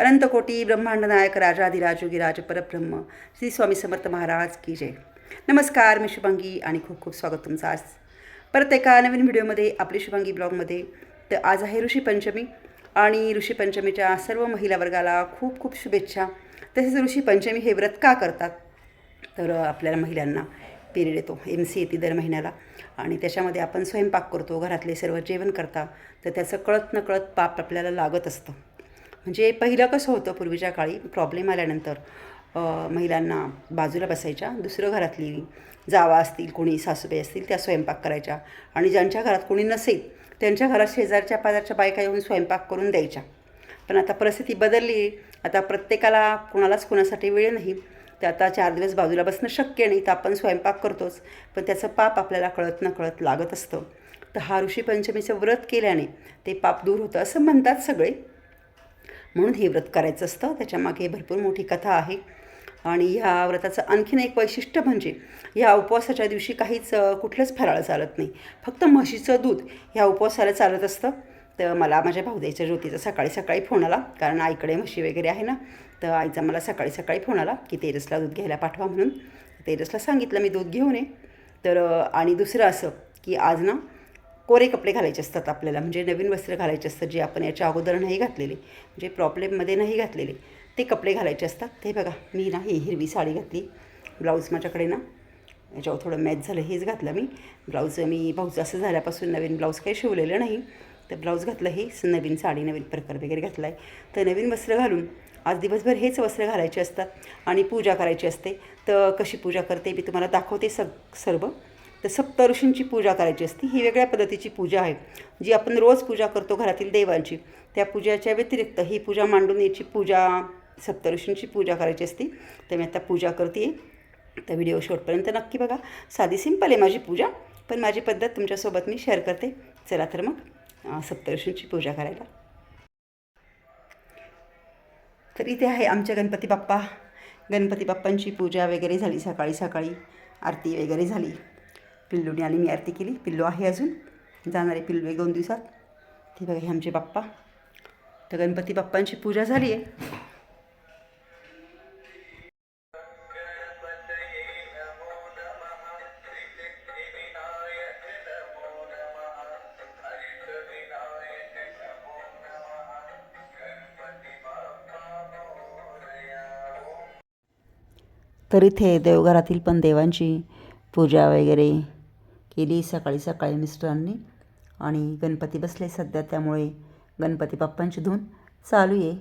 अनंतकोटी ब्रह्मांड नायक परब्रह्म श्री स्वामी समर्थ महाराज की जय. नमस्कार मी शुभांगी आणि खूप खूप स्वागत तुमचं आज. परत एका नवीन व्हिडिओमध्ये आपली शुभांगी ब्लॉगमध्ये. तर आज आहे ऋषीपंचमी आणि ऋषीपंचमीच्या सर्व महिला वर्गाला खूप खूप शुभेच्छा. तसेच ऋषीपंचमी हे व्रत का करतात? तर आपल्याला महिलांना पिरियड येतो एम सी येते दर महिन्याला. आणि त्याच्यामध्ये आपण स्वयंपाक करतो घरातले सर्व जेवण करता. तर त्याचं कळत नकळत पाप आपल्याला लागत असतं. म्हणजे पहिलं कसं होतं पूर्वीच्या काळी? प्रॉब्लेम आल्यानंतर महिलांना बाजूला बसायच्या दुसरं घरातली जावा असतील कोणी सासूबाई असतील त्या स्वयंपाक करायच्या. आणि ज्यांच्या घरात कोणी नसेल त्यांच्या घरात शेजारच्या पाजारच्या बायका येऊन स्वयंपाक करून द्यायच्या. पण आता परिस्थिती बदलली. आता प्रत्येकाला कोणालाच कोणासाठी वेळ नाही. तर आता चार दिवस बाजूला बसणं शक्य नाही. तर आपण स्वयंपाक करतोच. पण त्याचं पाप आपल्याला कळत न कळत लागत असतं. तर हा ऋषीपंचमीचं व्रत केल्याने ते पाप दूर होतं असं म्हणतात सगळे. म्हणून हे व्रत करायचं असतं. त्याच्यामागे भरपूर मोठी कथा आहे. आणि ह्या व्रताचं आणखीन एक वैशिष्ट्य म्हणजे ह्या उपवासाच्या दिवशी काहीच कुठलंच फराळ चालत नाही. फक्त म्हशीचं दूध ह्या उपवासाला चालत असतं. तर मला माझ्या भाऊजाईच्या ज्योतीचा सकाळी सकाळी फोन आला. कारण आईकडे म्हशी वगैरे आहे ना. तर आईचा मला सकाळी सकाळी फोन आला की तेरसला दूध घ्यायला पाठवा म्हणून. तेरसला सांगितलं मी दूध घेऊन ये. तर आणि दुसरं असं की आज ना कोरे कपडे घालायचे असतात आपल्याला म्हणजे नवीन वस्त्र घालायचे असतात जे आपण याच्या अगोदर नाही घातलेले म्हणजे प्रॉब्लेममध्ये नाही घातलेले. ते कपडे घालायचे असतात. ते बघा मी ना ही हिरवी साडी घातली ब्लाऊज माझ्याकडे ना याच्यावर थोडं मॅच झालं हेच घातलं मी. ब्लाऊज मी भाऊज असं झाल्यापासून नवीन ब्लाऊज काही शिवलेलं नाही. तर ब्लाऊज घातलं हे नवीन साडी नवीन प्रकार वगैरे घातला आहे तर नवीन वस्त्र घालून आज दिवसभर हेच वस्त्र घालायचे असतात आणि पूजा करायची असते. तर कशी पूजा करते मी तुम्हाला दाखवते सग सर्व. तर सप्तऋषींची पूजा करायची असते. ही वेगळ्या पद्धतीची पूजा आहे. जी आपण रोज पूजा करतो घरातील देवांची. त्या पूजाच्या व्यतिरिक्त ही पूजा मांडून याची पूजा सप्तऋषींची पूजा करायची असते. तर मी आता पूजा करते तर व्हिडिओ शेवटपर्यंत नक्की बघा. साधी सिंपल आहे माझी पूजा. पण माझी पद्धत तुमच्यासोबत मी शेअर करते. चला तर मग सप्तऋषींची पूजा करायला. तर इथे आहे आमच्या गणपती बाप्पा. गणपती बाप्पांची पूजा वगैरे झाली सकाळी सकाळी. आरती वगैरे झाली. पिल्लूने आली मी आरती केली. पिल्लू आहे अजून. जाणार आहे पिल्लू एक दोन दिवसात. ती बघा हे आमचे बाप्पा. तर गणपती बाप्पांची पूजा झाली आहे. तर इथे देवघरातील पण देवांची पूजा वगैरे केली सकाळी सकाळी मिस्टरांनी. आणि गणपती बसले सध्या त्यामुळे गणपती बाप्पांची धून चालू आहे.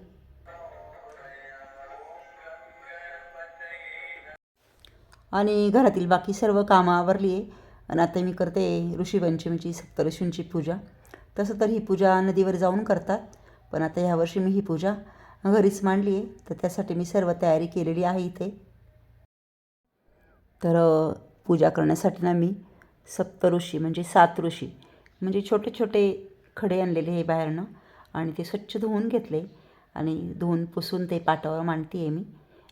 आणि घरातील बाकी सर्व कामं आवरली आहे. आणि आता मी करते ऋषीपंचमीची सप्तऋषींची पूजा. तसं तर ही पूजा नदीवर जाऊन करतात पण आता ह्यावर्षी मी ही पूजा घरीच मांडली आहे. तर त्यासाठी मी सर्व तयारी केलेली आहे इथे. तर पूजा करण्यासाठी ना मी सप्तऋषी म्हणजे सात ऋषी. म्हणजे छोटे छोटे खडे आणलेले हे बाहेरनं आणि ते स्वच्छ धुवून घेतले आणि धुवून पुसून ते पाटावर मांडते आहे मी.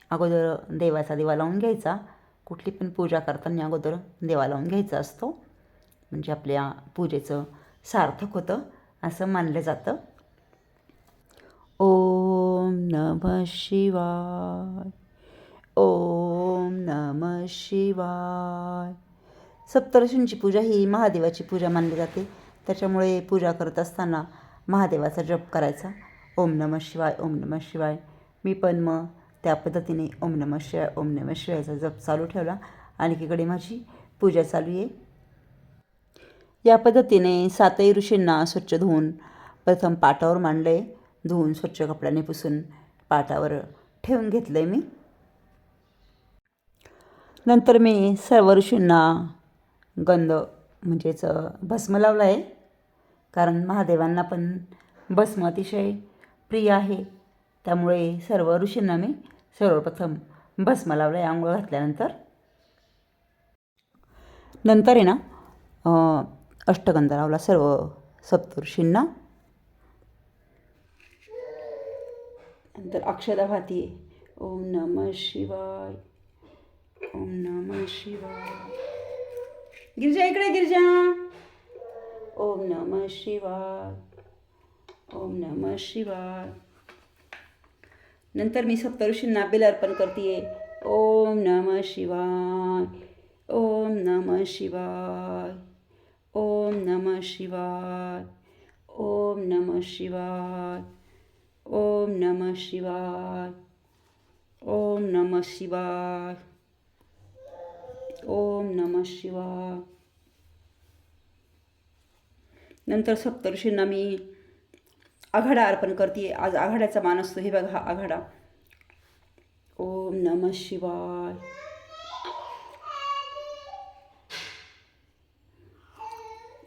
अगोदर देवाचा दिवा लावून घ्यायचा. कुठली पण पूजा करताना अगोदर देवा लावून घ्यायचा असतो. म्हणजे आपल्या पूजेचं सार्थक होतं असं मानलं जातं. ओम नमः शिवाय. ओम नम शिवाय. सप्तर्षींची पूजा ही महादेवाची पूजा मानली जाते. त्याच्यामुळे पूजा करत असताना महादेवाचा जप करायचा. ओम नमः शिवाय ओम नमः शिवाय. मी पण मग त्या पद्धतीने ओम नमः शिवाय ओम नमः शिवायचा जप चालू ठेवला. आणखीकडे माझी पूजा चालू आहे. या पद्धतीने सातही ऋषींना स्वच्छ धुवून प्रथम पाटावर मांडले. धुवून स्वच्छ कपड्याने पुसून पाटावर ठेवून घेतलं आहे मी. नंतर मी सर्व ऋषींना गंध म्हणजेच भस्म लावला आहे. कारण महादेवांना पण भस्म अतिशय प्रिय आहे. त्यामुळे सर्व ऋषींना मी सर्वप्रथम भस्म लावलं आहे आंघोळ घातल्यानंतर. नंतर आहे ना अष्टगंध लावला सर्व सप्तऋषींना नंतर अक्षदा भाती ओम नम शिवाय ओम नम शिवाय. गिरजा इकडे गिरजा. ओम नम शिवाय. ओम नम शिवाय. नंतर मी सप्तऋषींना बेल अर्पण करते ओम नम शिवाय. ओम नम शिवाय. ओम नम शिवाय. ओम नम शिवाय. ओम नम शिवाय. ओम नम शिवाय. ओम नम शिवाय. नंतर सप्तर्षींना मी आघाडा अर्पण करते. आज आघाड्याचा मान असतो. हे बघा हा आघाडा. ओम नम शिवाय.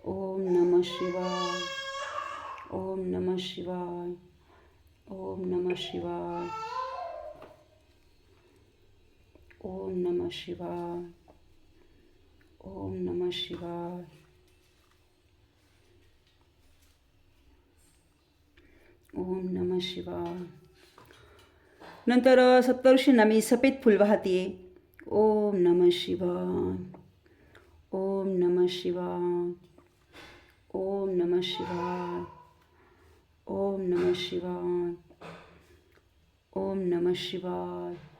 ओम नम शिवाय. ओम नम शिवाय. ओम नम शिवाय. ओम नम शिवाय. ओम नम शिवाय। ओम नम शिवाय। नंतर अ, नमी सफेद फुल वाहतीये ओम नम शिवाय। ओम नम शिवाय। ओम नम शिवाय। ओम नम शिवाय। ओम नम शिवाय।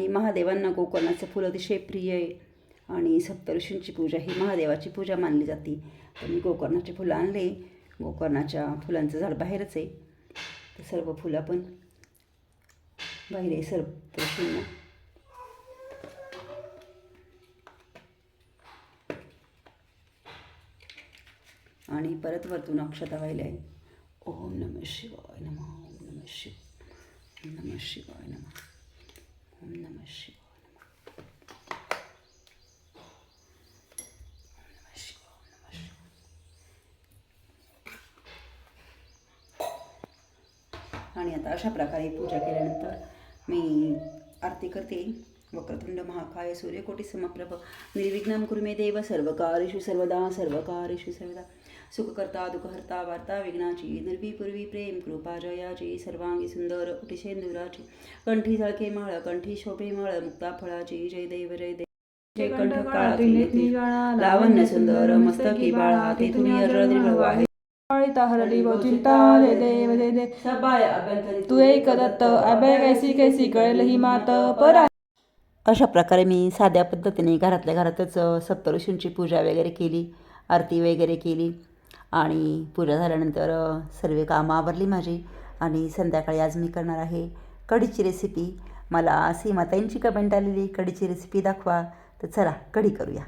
आणि महादेवांना गोकर्णाचं फुलं अतिशय प्रिय आहे. आणि सप्तऋषींची पूजा ही महादेवाची पूजा मानली जाते. तर मी गोकर्णाचे फुलं आणले. गोकर्णाच्या फुलांचं झाड बाहेरच आहे. तर सर्व फुलं आपण बाहेर आहे सप्तऋषींना. आणि परत वरतून अक्षता व्हायला आहे. ओम नम शिवाय नम. ओम नम शिव नम शिवाय नम. ओम नम शिवाय आणि आता अशा प्रकारे पूजा केल्यानंतर मी आरती करते. वक्रतुंड महाकाय सूर्यकोटी समप्रभ निर्विघ्न कुरु देव देव सर्वकारेषु सर्वदा सर्वकारेषु सर्वदा. सुखकर्ता दुःखहर्ता वार्ता विघ्नाची निर्वी पूर्वी प्रेम कृपा जयाची सर्वांगी सुंदर उटिशेंदुराची कंठी झळके माळ कंठी शोभे माळ मुक्ता फळाची जय देव जय देव. जय कंठ काळाती लावण्य सुंदर मस्तकी बाळा तेथुनी आहे. पाळिता हरली व चिंता दे देव दे. दे सबाय अभ्यंतरी तू एक दत्त अभय कैसी कैसी कळेल ही मात परा अशा प्रकारे मी साध्या पद्धतीने घरातल्या घरातच सप्तऋषींची पूजा वगैरे केली आरती वगैरे केली. आणि पूजा झाल्यानंतर सर्व कामं आवरली माझी आणि संध्याकाळी आज मी करणार आहे कढीची रेसिपी मला सीमाताईंची कमेंट आलेली कढीची रेसिपी दाखवा. तर चला कढी करूया.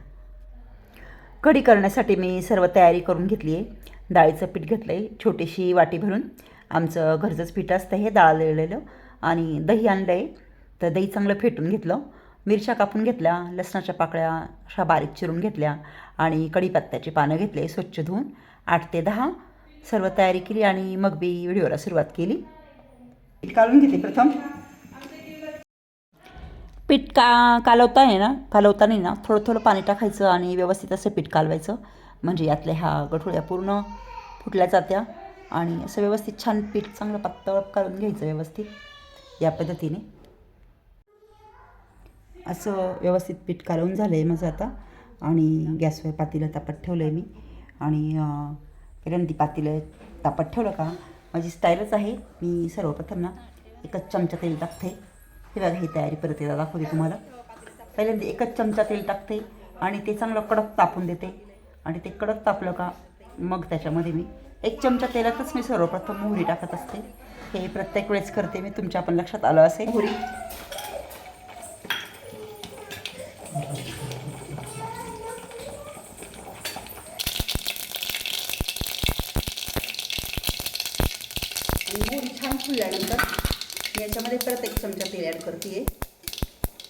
कढी करण्यासाठी मी सर्व तयारी करून घेतली आहे डाळीचं पीठ घेतलं आहे छोटीशी वाटी भरून. आमचं घरचंच पीठ असतं हे डाळ लिहिलेलं आणि दही आणलं आहे तर दही चांगलं फेटून घेतलं. मिरच्या कापून घेतल्या लसणाच्या पाकळ्या अशा बारीक चिरून घेतल्या आणि कढीपत्त्याची पानं घेतले स्वच्छ धुवून. आठ ते दहा. सर्व तयारी केली आणि मग मी व्हिडिओला सुरुवात केली. पीठ काढून घेते प्रथम. पीठ का कालवताना ना? कालवताना ना? थोडं थोडं पाणी टाकायचं आणि व्यवस्थित असं पीठ कालवायचं. म्हणजे यातल्या ह्या गठोळ्या पूर्ण फुटल्या जात्या. आणि असं व्यवस्थित छान पीठ चांगलं पातळ काढून घ्यायचं व्यवस्थित. या पद्धतीने. असं व्यवस्थित पीठ कालवून झालं आहे माझं आता. आणि गॅसवर पातेलं तापत ठेवलं आहे मी. आणि अं, पहिल्यांदा तापत ठेवलं का? माझी स्टाईलच आहे. मी सर्वप्रथम ना एकच चमचा तेल टाकते. हे बघा ही तयारी परत एकदा दाखवते तुम्हाला. पहिल्यांदा एकच चमचा तेल टाकते आणि ते चांगलं कडक तापून देते. आणि ते कडक तापलं का मग त्याच्यामध्ये मी एक चमचा तेलातच मी सर्वप्रथम मोहरी टाकत असते. हे प्रत्येक वेळेस करते मी. तुमच्या पण लक्षात आलं असेल. मोहरी आणि मोहरी छान फुलल्यानंतर मी याच्यामध्ये परत एक चमचा तेल ॲड करते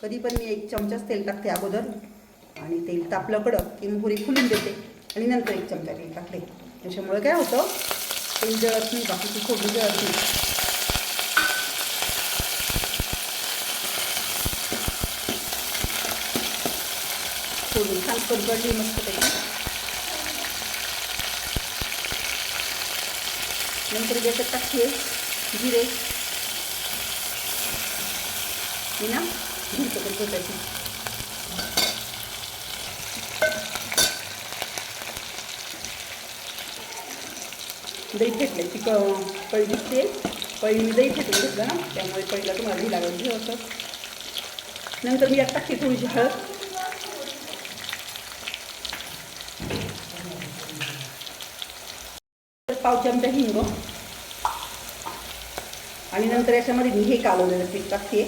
कधी पण मी एक चमचाच तेल टाकते अगोदर. आणि तेल तापलं कडक की मोहरी फुलून देते. आणि नंतर एक चमचा तेल टाकले त्याच्यामुळे काय होतं? तेल जळत नाही बाकीची खोबरी जळत नाही. फोडून छान कडकडली मस्त त्याची नंतर याच्यात टाकते जिरे. ना घरचं पण दही फेटले ती क पळी दिसते पळी मी दही फेटून घेतलं ना त्यामुळे पळीला तुम्हाला दही लागून हे होतं. नंतर मी यात टाकते थोडीशी हळद. तर पाव चमचा हिंग. आणि नंतर याच्यामध्ये मी हे कालवलेलं पीठ टाकते.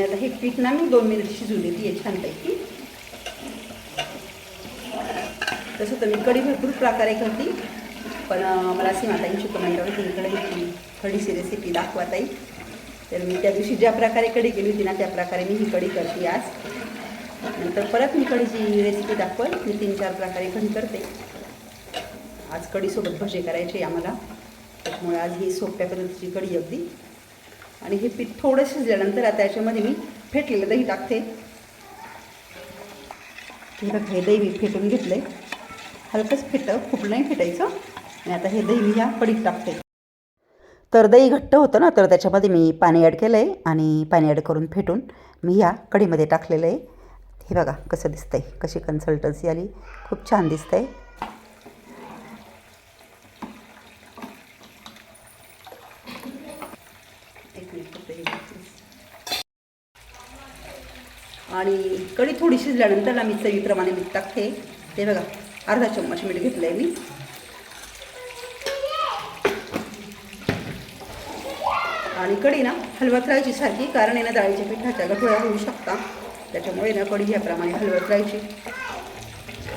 आणि आता हे पीठ ना मी दोन मिनिट शिजवली ती आहे छानपैकी. तसं तर मी कढी भरपूर प्रकारे करते पण मला असं माताईंची कमेंट आहे की कढीची रेसिपी दाखवा ताई. तर मी त्या दिवशी ज्या प्रकारे कढी केली होती ना त्या प्रकारे मी ही कढी करते आज. नंतर परत मी कढीची रेसिपी दाखवल मी तीन चार प्रकारे कढी करते. आज कढीसोबत भजे करायचे आम्हाला त्यामुळे आज ही सोप्या पद्धतीची कढी अगदी आणि हे पीठ थोडं शिजल्यानंतर आता याच्यामध्ये मी फेटलेलं दही टाकते. हे बघा हे दही मी फेटून घेतलं आहे हलकंच फेटं खूप नाही फेटायचं. आणि आता हे दही मी ह्या पडीत टाकते. तर दही घट्ट होतं ना तर त्याच्यामध्ये मी पाणी ॲड केलं आहे आणि पाणी ॲड करून फेटून मी ह्या कढीमध्ये टाकलेलं आहे. हे बघा कसं दिसतं आहे कशी कन्सल्टन्सी आली. खूप छान दिसतं आहे मिनिट फक्त हे घालते. आणि कढी थोडी शिजल्यानंतर मी चवीप्रमाणे मीठ टाकते. ते बघा अर्धा चम्मच मीठ घेतलं आहे मी. आणि कढी ना हलवत राहायची सारखी कारण आहे ना डाळीच्या पिठाच्या गठोळ्या होऊ शकता. त्याच्यामुळे ना कढी याप्रमाणे हलवत राहायची.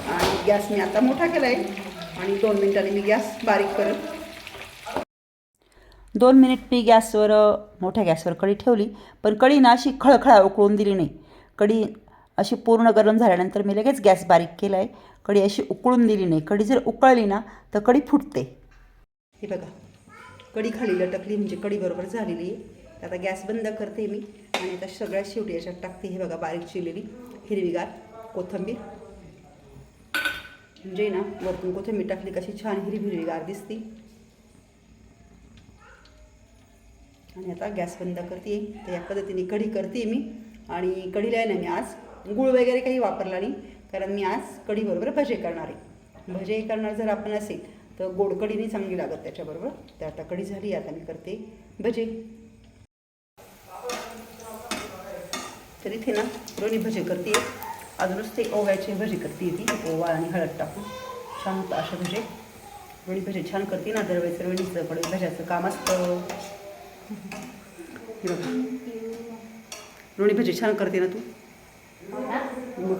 आणि गॅस मी आता मोठा केला आहे आणि दोन मिनिटांनी मी गॅस बारीक करेल दोन मिनिट मी गॅसवर मोठ्या गॅसवर कढी ठेवली. पण कढी ना अशी खळखळा उकळून दिली नाही. कढी अशी पूर्ण गरम झाल्यानंतर मी लगेच गॅस बारीक केला आहे कढी अशी उकळून दिली नाही. कढी जर उकळली ना तर कढी फुटते. हे बघा. कढी खाली लटकली म्हणजे कढी बरोबर झालेली आहे. आता गॅस बंद करते मी. आणि आता सगळ्यात शेवटी याच्यात टाकते. हे बघा बारीक चिरलेली हिरवीगार कोथिंबीर. म्हणजे ना वरतून कोथंबीर टाकली कशी छान हिरवी हिरवीगार दिसते. आणि आता गॅस बंद करते. तर या पद्धतीने कढी करते मी. आणि कढीला आहे ना मी आज गुळ वगैरे काही वापरला नाही कारण मी आज कढीबरोबर भजे करणार आहे. भजे करणार जर आपण असेल तर गोड चांगली लागत त्याच्याबरोबर. तर आता कढी झाली आता मी करते भजे. तर इथे ना दोन्ही भजे करते. अजूनच ते ओव्याचे भजे करते ती ओवा आणि हळद टाकून. छान होतं असे भजे. रोणी भजे छान करते ना दरवेळेस रोणीचं कडे भज्याचं काम असतं. लोणी भजी छान करते ना तू. मग.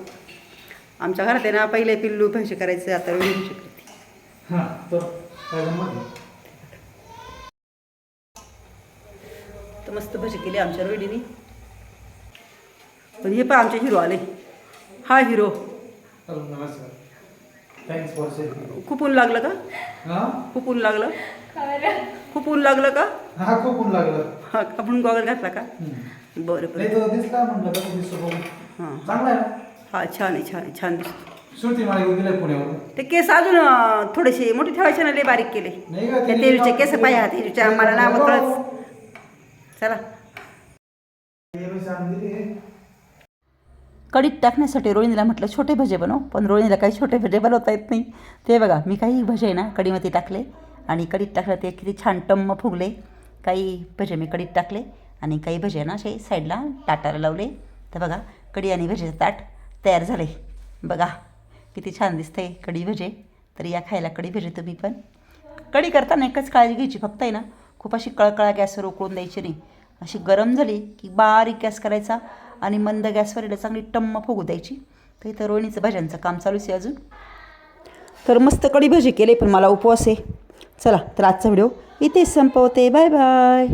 आमच्या घरात आहे ना पहिले पिल्लू भजी करायचं आता लोणी भजी करते. हां तर मस्त भजी केली आमच्या रोहिणीने. पण हे पण आमचे हिरो आले. हा हिरो हॅलो नमस्कार. थँक्स फॉर शेअरिंग खूप ऊन लागलं का? हां? खूप ऊन लागलं? खूप ऊन लागलं का? हा खूप ऊन लागलं. हा आपण गॉगल घातला का. बरं बरं. तो दिसला म्हणलं दिसतो हां. चांगला आहे ना? हा छान आहे छान आहे छान दिसतो. श्रुती मला घेऊन दिलाय पुण्यावर ते केस अजून अं, थोडेसे मोठे ठेवायचे ना लय बारीक केले. नाही का त्या तेलचे केस पाहिजे तेलच्या मला नाव कळत. चला. कढीत टाकण्यासाठी रोहिणीला म्हटलं छोटे भजे बनव. पण रोहिणीला काही छोटे भजे बनवता येत नाही. ते बघा मी काही भजे ना कढीमध्ये टाकले. आणि कढीत टाकलं ते किती छान टम्म फुगले. काही भजे मी कढीत टाकले. आणि काही भजे ना असे साईडला ताटाला लावले. तर बघा कढी आणि भजेचं ताट तयार झाले. बघा किती छान दिसतंय कढी भजे. तर या खायला कढी भजे तुम्ही पण. कढी करताना एकच काळजी घ्यायची फक्त आहे ना खूप अशी कळकळा गॅसवर उकळून द्यायची नाही. अशी गरम झाली की बारीक गॅस करायचा आणि मंद गॅसवर याला चांगली टम्म फुगू द्यायची. तर इथं रोहिणीचं भाज्यांचं काम चालूच आहे अजून. तर मस्त कढी भजी केले पण मला उपवास आहे. चला तर आजचा व्हिडिओ इथेच संपवते. Bye bye.